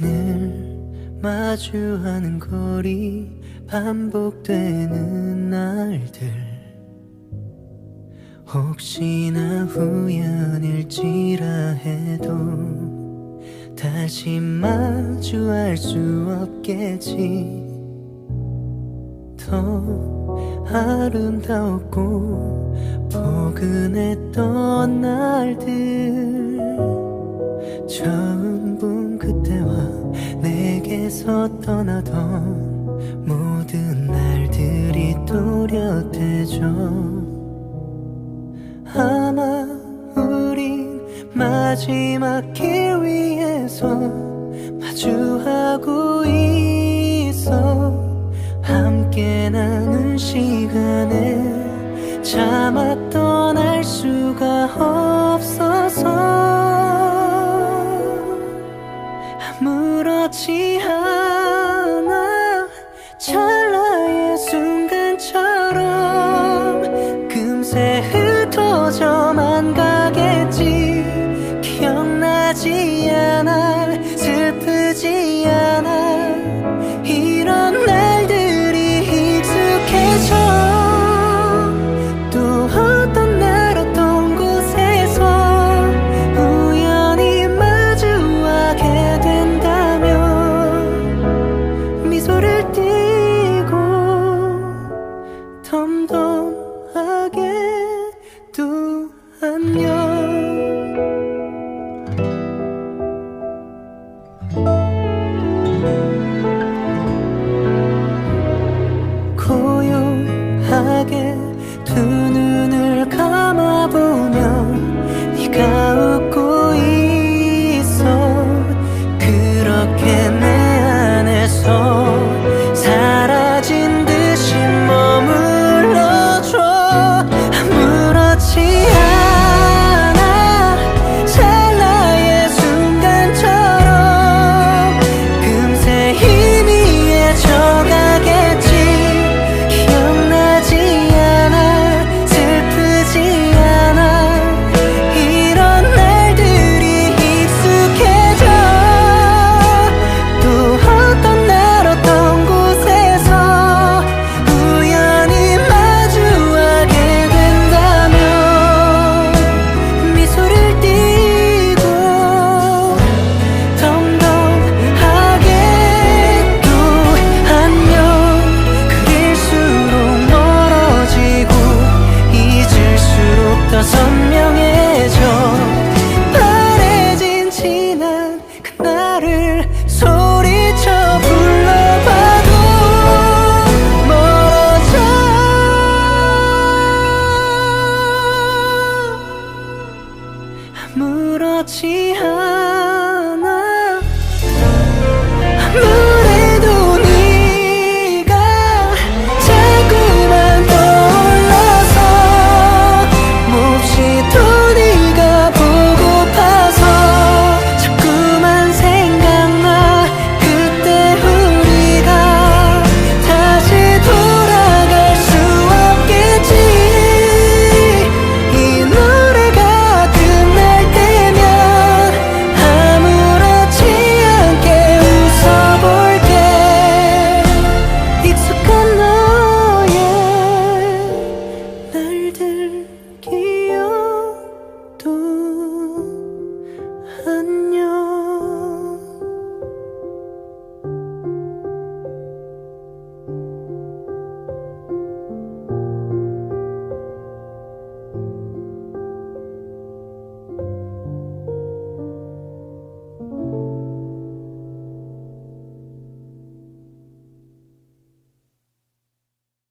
늘 마주하는 거리 반복되는 날들. 혹시나 우연일지라 해도 다시 마주할 수 없겠지. 더 아름다웠고 포근했던 날들 내게서 떠나던 모든 날들이 또렷해져. 아마 우린 마지막 길 위에서 마주하고 있어. 함께 나눈 시간에 차마 떠날 수가 없어 하지 않아 슬프지 않아. 그날 안녕